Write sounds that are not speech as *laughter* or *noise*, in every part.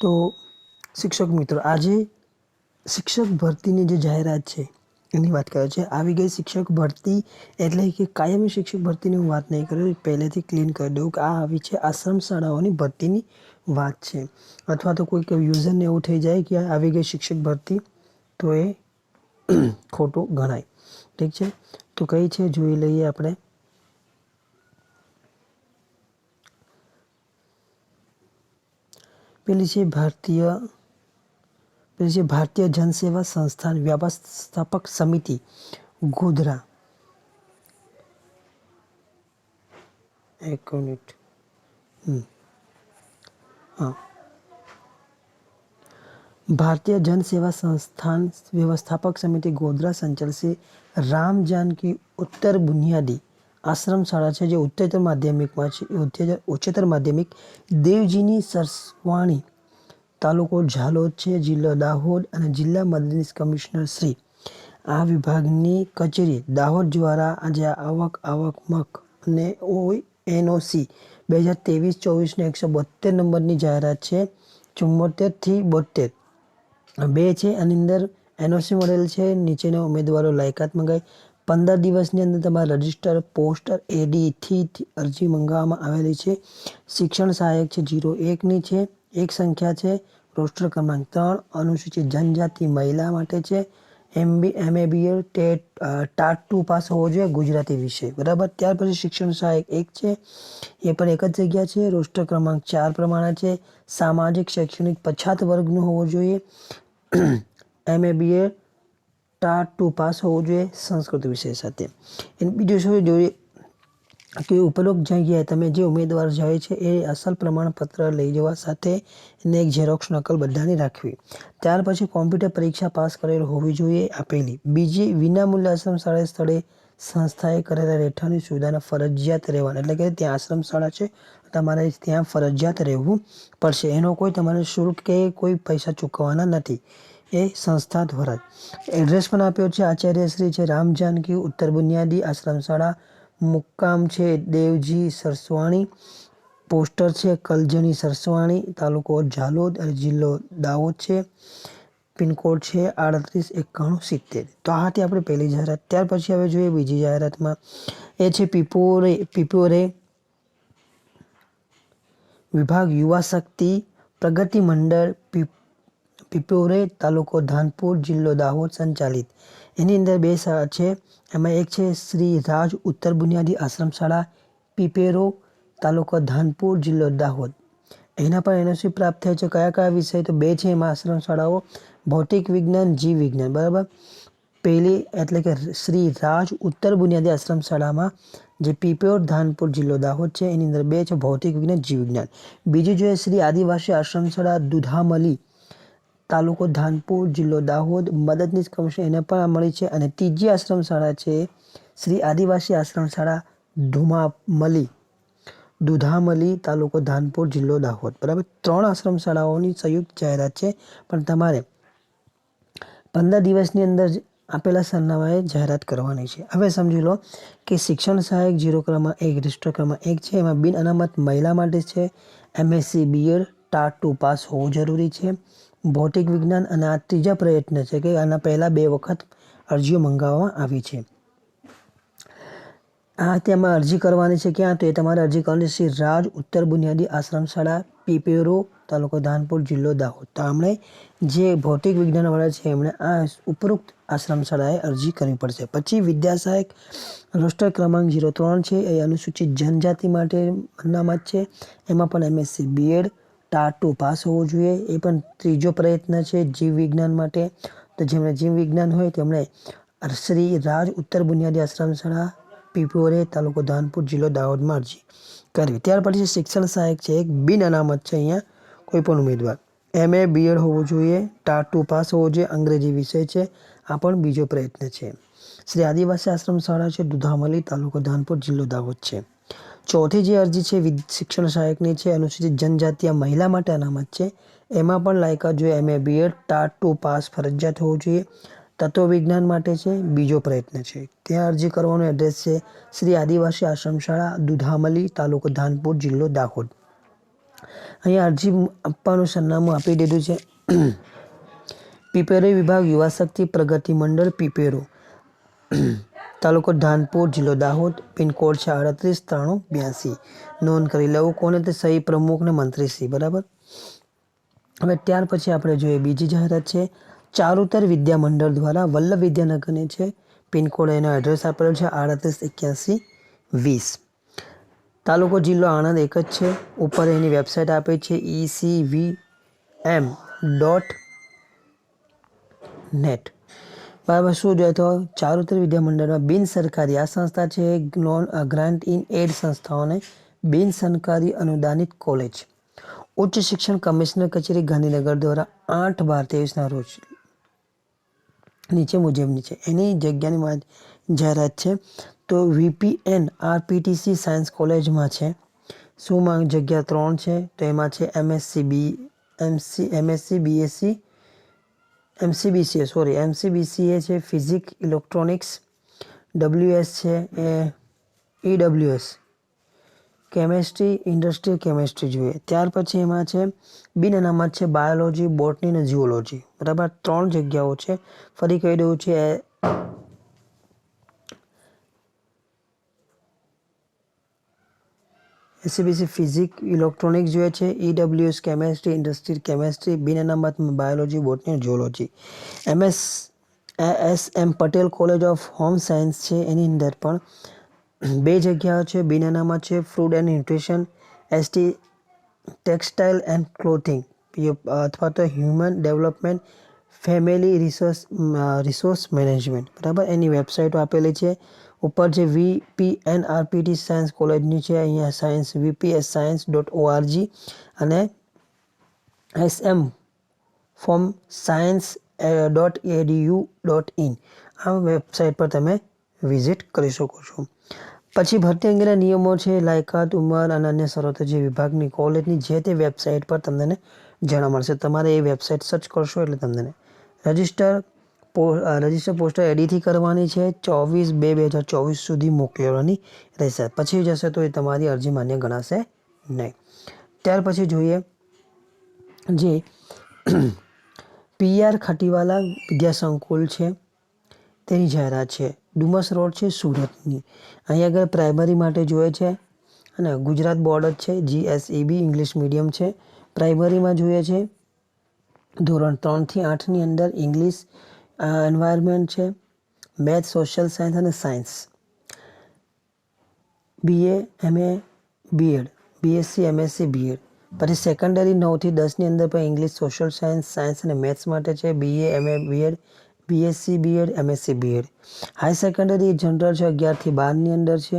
તો શિક્ષક મિત્રો, આજે શિક્ષક ભરતીની જે જાહેરાત છે, એની વાત કરે છે. આવી ગઈ શિક્ષક ભરતી એટલે કે કાયમી શિક્ષક ભરતીની હું વાત નહીં કરું, પહેલેથી ક્લીન કરી દઉં કે આ આવી છે આશ્રમ શાળાઓની ભરતીની વાત છે. અથવા તો કોઈક યુઝરને એવું થઈ જાય કે આવી ગઈ શિક્ષક ભરતી, તો એ *clears throat* ખોટું ગણાય. ઠીક છે? તો કઈ છે? જોઈ લઈએ આપણે. પેલી છે ભારતીય પેલી છે ભારતીય જનસેવા સંસ્થાન વ્યવસ્થાપક સમિતિ ગોધરા એક મિનિટ હમ હા ભારતીય જન સેવા સંસ્થાન વ્યવસ્થાપક સમિતિ ગોધરા સંચાલશે રામ જાનકી ઉત્તર બુનિયાદી આશ્રમ શાળા છે જે ઉચ્ચતર માધ્યમિકમાં છે. ઉચ્ચતર માધ્યમિક દેવજીની સરસવાણી તાલુકો ઝાલોદ છે. જિલ્લો દાહોદ અને જિલ્લા મદદનીશ કમિશનર શ્રી આ વિભાગની કચેરી દાહોદ દ્વારા આજે આવક આવક મક અને એનઓસી બે હજાર ત્રેવીસ ચોવીસને એકસો બોતેર નંબરની જાહેરાત છે. ચુમ્મોતેરથી બોતેર બે છે આની અંદર એનઓસી મળેલ છે. નીચેના ઉમેદવારો લાયકાત મંગાઈ. પંદર દિવસની અંદર તમારા રજિસ્ટર, પોસ્ટર એડીથી અરજી મંગાવવામાં આવેલી છે. શિક્ષણ સહાયક છે જીરો એકની છે. એક સંખ્યા છે. રોસ્ટર ક્રમાંક ત્રણ. અનુસૂચિત જનજાતિ મહિલા માટે છે. MB MA BEd TET TAT two pass હોવો જોઈએ ગુજરાતી વિષય. બરાબર? ત્યાર પછી શિક્ષણ સહાયક એક છે. એ પણ એક જ જગ્યા છે. રોસ્ટર ક્રમાંક ચાર પ્રમાણે છે. સામાજિક, શૈક્ષણિક પછાત વર્ગનું હોવું જોઈએ. *clears throat* એમએ ટાટ ટુ પાસ હોવું જોઈએ સંસ્કૃત વિષય સાથે. એને બીજું શું જોઈએ કે ઉપરોક્ત જગ્યાએ તમે જે ઉમેદવાર જાય છે એ અસલ પ્રમાણપત્ર લઈ જવા સાથે એને એક ઝેરોક્ષ નકલ બધાની રાખવી. ત્યાર પછી કોમ્પ્યુટર પરીક્ષા પાસ કરેલ હોવી જોઈએ આપેલી. બીજી વિનામૂલ્ય આશ્રમ શાળા સ્થળે સંસ્થાએ કરેલા રહેઠાણની સુવિધાના ફરજિયાત રહેવાના. એટલે કે ત્યાં આશ્રમ શાળા છે, તમારે ત્યાં ફરજિયાત રહેવું પડશે. એનો કોઈ તમારે શુલ્ક કે કોઈ પૈસા ચૂકવવાના નથી. એ સંસ્થા દ્વારા. એડ્રેસ પણ આપ્યો છે. આચાર્યશ્રી છે. રામ જાનકી ઉત્તર બુનિયાદી આશ્રમ શાળા મુક્કામ છે દેવજી સરસવાણી. પોસ્ટર છે કલજણી સરસવાણી. તાલુકો ઝાલોદ અને જિલ્લો દાહોદ છે. પિનકોડ છે આડત્રીસ એકાણું સિત્તેર. તો આ આપણે પહેલી જાહેરાત. ત્યાર પછી હવે જોઈએ બીજી જાહેરાતમાં. એ છે પીપોરે પીપોરે વિભાગ યુવા શક્તિ પ્રગતિ મંડળ પીપોરે તાલુકો ધાનપુર જિલ્લો દાહોદ સંચાલિત. એની અંદર બે શાળા છે. એમાં એક છે શ્રી રાજ ઉત્તર બુનિયાદી આશ્રમ શાળા, પીપેરો તાલુકો ધાનપુર જિલ્લો દાહોદ. એના પર એનઓસી પ્રાપ્ત થાય છે. કયા કયા વિષય તો બે છે એમાં આશ્રમ શાળાઓ. ભૌતિક વિજ્ઞાન, જીવ વિજ્ઞાન, બરાબર? પહેલી એટલે કે શ્રી રાજ ઉત્તર બુનિયાદી આશ્રમ શાળામાં, જે પીપેર ધાનપુર જિલ્લો દાહોદ છે. એની અંદર બે છે ભૌતિક વિજ્ઞાન, જીવ વિજ્ઞાન. બીજું જોઈએ શ્રી આદિવાસી આશ્રમ શાળા, દુધામલી તાલુકો ધાનપુર જિલ્લો દાહોદ. મદદનીશ કમિશન એને પણ મળી છે અને ત્રીજી આશ્રમ શાળા છે શ્રી આદિવાસી આશ્રમ શાળા ધુમામલી. દુધામલી તાલુકો ધાનપુર જિલ્લો દાહોદ. બરાબર? ત્રણ આશ્રમ શાળાઓની સંયુક્ત જાહેરાત છે. પણ તમારે પંદર દિવસની અંદર આપેલા સરનામાએ જાહેરાત કરવાની છે. હવે સમજી લો કે શિક્ષણ સહાયક જીરો ક્રમાંક એક, રજિસ્ટર ક્રમાંક એક છે. એમાં બિન અનામત મહિલા માટે છે. MSc, BEd, TAT two pass હોવું જરૂરી છે. ભૌતિક વિજ્ઞાન અને આ ત્રીજા પ્રયત્ન છે કે આના પહેલાં બે વખત અરજીઓ મંગાવવામાં આવી છે. આ તેમાં અરજી કરવાની છે ક્યાં? તો એ તમારે અરજી કરવાની શ્રી રાજ ઉત્તર બુનિયાદી આશ્રમ શાળા પીપેરો તાલુકો ધાનપુર, જિલ્લો દાહોદ. તો આમણે જે ભૌતિક વિજ્ઞાનવાળા છે, એમણે આ ઉપરોક્ત આશ્રમ શાળાએ અરજી કરવી પડશે. પછી વિદ્યાસહાયક રોસ્ટર ક્રમાંક જીરો ત્રણ છે, એ અનુસૂચિત જનજાતિ માટે અનામત છે. એમાં પણ MSc, BEd TAT two pass હોવો જોઈએ. એ પણ ત્રીજો પ્રયત્ન છે જીવ વિજ્ઞાન માટે. તો જેમણે જીવ વિજ્ઞાન હોય તેમણે શ્રી રાજ ઉત્તર બુનિયાદી આશ્રમ શાળા, પીપોરે, તાલુકો ધાનપુર જિલ્લો દાહોદમાં અરજી કરવી ત્યાર પછી શિક્ષણ સહાયક છે એક બિન અનામત છે અહીંયા કોઈ પણ ઉમેદવાર. એમએ બીએડ હોવું જોઈએ, ટાટુ પાસ હોવો જોઈએ, અંગ્રેજી વિષય છે. આ પણ બીજો પ્રયત્ન છે. શ્રી આદિવાસી આશ્રમ શાળા છે, દુધામલી, તાલુકો ધાનપુર જિલ્લો દાહોદ છે. ચોથી જે અરજી છે શિક્ષણ સહાયકની છે, અનુસૂચિત જનજાતિય મહિલા માટે અનામત છે. એમાં પણ લાયકાત જોઈએ MA BEd TAT two pass ફરજિયાત હોવું જોઈએ. તત્વ વિજ્ઞાન માટે છે, બીજો પ્રયત્ન છે. ત્યાં અરજી કરવાનું એડ્રેસ છે, શ્રી આદિવાસી આશ્રમ શાળા દુધામલી, તાલુકો ધાનપુર, જિલ્લો દાહોદ. અહીંયા અરજી આપવાનું સરનામું આપી દીધું છે. *clears throat* પીપેરો વિભાગ યુવા શક્તિ પ્રગતિ મંડળ, પીપેરો. તાલુકો ધાનપુર જિલ્લો દાહોદ, પિનકોડ છે આડત્રીસ, ત્રાણું, બ્યાસી. નોંધ કરી લઉં કોને તે સહી પ્રમુખ ને મંત્રીશ્રી, બરાબર? હવે ત્યાર પછી આપણે જોઈએ બીજી જાહેરાત છે. ચારુતર વિદ્યા મંડળ દ્વારા વલ્લભ વિદ્યાનગરને છે, પિનકોડ એનો એડ્રેસ આપેલો છે, આડત્રીસ, એક્યાસી, વીસ. તાલુકો જિલ્લો આણંદ એક જ છે. ઉપર એની વેબસાઇટ આપે છે E C V M dot net બરાબર, શું જોઈએ તો? ચારુતર વિદ્યામંડળમાં બિન સરકારી આ સંસ્થા છે નોન ગ્રાન્ટ ઇન એડ સંસ્થાઓને બિન સરકારી અનુદાનિત કોલેજ. ઉચ્ચ શિક્ષણ કમિશનર કચેરી ગાંધીનગર દ્વારા આઠ બાર ત્રેવીસના રોજ. નીચે મુજબની છે. એની જગ્યાની જાહેરાત છે. તો વીપીએન આરપીટીસી સાયન્સ કોલેજમાં છે. શું જગ્યા ત્રણ છે. તો એમાં છે MSc B, MC, MSc, BSc MCBCA sorry MCBCA છે ફિઝિક ઇલેક્ટ્રોનિક્સ ડબલ્યુએસ છે, એ ઈડબ્લ્યુએસ કેમેસ્ટ્રી ઇન્ડસ્ટ્રીયલ કેમેસ્ટ્રી જોઈએ. ત્યાર પછી એમાં છે, બિન અનામત છે બાયોલોજી બોટની અને જીઓલોજી બરાબર, ત્રણ જગ્યાઓ છે. ફરી કહી દઉં છે એસીબીસી ફિઝિક, ઇલેક્ટ્રોનિક્સ જોઈએ છે ઈડબ્લ્યુએસ કેમેસ્ટ્રી, ઇન્ડસ્ટ્રી કેમેસ્ટ્રી બિન અનામતમાં બાયોલોજી, બોટની અને geology. MS S M Patel college of home science છે, એની અંદર પણ બે જગ્યાઓ છે બિન અનામત છે, food and nutrition, ST, textile and clothing અથવા તો human development, family resource resource management, બરાબર? એની વેબસાઇટો આપેલી છે ઉપર જે વીપીએનઆરપીટી એન આરપીટી સાયન્સ કોલેજની છે, અહીંયા science VPS science dot ORG અને S M form science dot EDU dot in આ વેબસાઇટ પર તમે વિઝિટ કરી શકો છો. પછી ભરતી અંગેના નિયમો છે, લાયકાત, ઉંમર અને અન્ય શરતો જે વિભાગની કોલેજની જે તે વેબસાઇટ પર તમને જાણવા મળશે તમારે એ વેબસાઇટ સર્ચ કરશો એટલે તમને રજિસ્ટર રજિસ્ટર પોસ્ટર એડીથી કરવાની છે. ચોવીસ બે બે હજાર ચોવીસ સુધી મોકલવાની રહેશે. પછી જશે તો એ તમારી અરજી માન્ય ગણાશે નહીં. ત્યાર પછી જોઈએ જે પીઆર ખટીવાલા વિદ્યાસંકુલ છે. તેની જાહેરાત છે. ડુમસ રોડ છે સુરતની. અહીં આગળ પ્રાઇમરી માટે જોઈએ છે અને ગુજરાત બોર્ડ જ છે જીએસઈબી ઇંગ્લિશ મીડિયમ છે. પ્રાઇમરીમાં જોઈએ છે. ધોરણ ત્રણથી આઠની અંદર ઇંગ્લિશ એન્વાયરમેન્ટ છે મેથ સોશિયલ સાયન્સ અને science BA MA BEd BSc MSc BEd પછી સેકન્ડરી નવથી દસની અંદર પણ ઇંગ્લિશ સોશિયલ સાયન્સ સાયન્સ અને મેથ્સ માટે છે. BA MA BEd BSc BEd MSc BEd high secondary general છે, અગિયારથી બારની અંદર છે.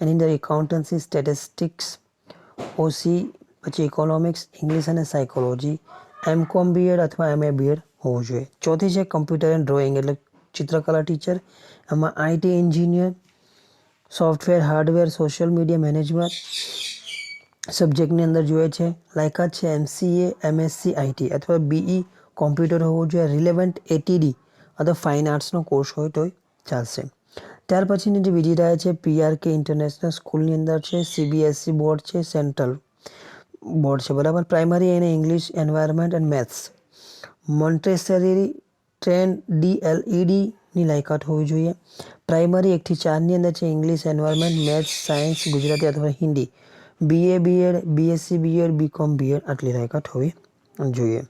એની અંદર એકાઉન્ટન્સી સ્ટેટિસ્ટિક્સ ઓસી પછી ઇકોનોમિક્સ ઇંગ્લિશ અને psychology M com B Ed અથવા એમએ બીએડ હોવું જોઈએ. ચોથી છે કમ્પ્યુટર એન્ડ ડ્રોઈંગ એટલે ચિત્રકલા ટીચર એમાં IT engineer software hardware social media management સબ્જેક્ટની અંદર જોઈએ છે. લાયકાત છે એમસીએ એમએસસી આઈટી અથવા બીઈ કોમ્પ્યુટર હોવું જોઈએ. રિલેવન્ટ એટીડી અથવા ફાઇન આર્ટ્સનો કોર્સ હોય તોય ચાલશે. ત્યાર પછીની જે બીજી રાય છે પીઆરકે ઇન્ટરનેશનલ સ્કૂલની અંદર છે. સીબીએસસી બોર્ડ છે. સેન્ટ્રલ બોર્ડ છે. બરાબર? પ્રાઇમરી એને English environment and maths Montessori train ડીએલઈડીની લાયકાત હોવી જોઈએ. પ્રાઇમરી એકથી ચારની અંદર છે English environment, maths, science, Gujarati અથવા Hindi. BA BEd BSc BEd BCom BEd આટલી લાયકાત હોવી જોઈએ.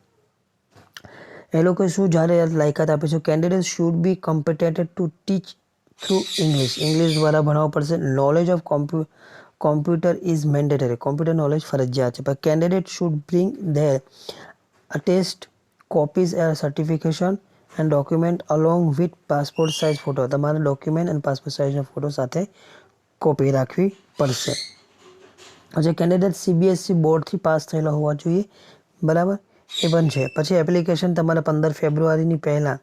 એ લોકો શું જ્યારે લાયકાત આપે છે? Candidate should be competent to teach through English English દ્વારા ભણાવવું પડશે. Knowledge of compu computer is mandatory computer knowledge ફરજિયાત છે. પણ candidate should bring their attest copies a certification and document along with passport size photo તમારે document અને passport સાઇઝનો photo સાથે કોપી રાખવી પડશે. જે કેન્ડિડેટ સીબીએસસી બોર્ડથી પાસ થયેલા હોવા જોઈએ, બરાબર? એ પણ છે. પછી એપ્લિકેશન તમારે પંદર ફેબ્રુઆરીની પહેલાં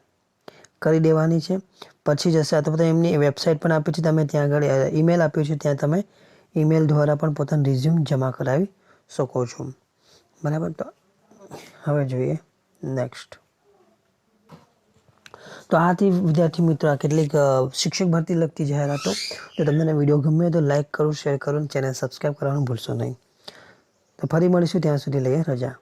કરી દેવાની છે. પછી જશે, અથવા તો એમની વેબસાઇટ પણ આપી છે, તમે ત્યાં આગળ ઈમેલ આપ્યું છે, ત્યાં તમે ઈમેલ દ્વારા પણ પોતાનું રિઝ્યુમ જમા કરાવી શકો છો. બરાબર? તો હવે જોઈએ. નેક્સ્ટ તો આથી વિદ્યાર્થી મિત્રો, આ કેટલીક શિક્ષક ભરતી લગતી જાહેરાતો. જો તમને વીડિયો ગમે તો લાઇક કરો શેર કરો ચેનલ સબસ્ક્રાઈબ કરવાનું ભૂલશો નહીં. તો ફરી મળીશું ત્યાં સુધી લઈએ રજા.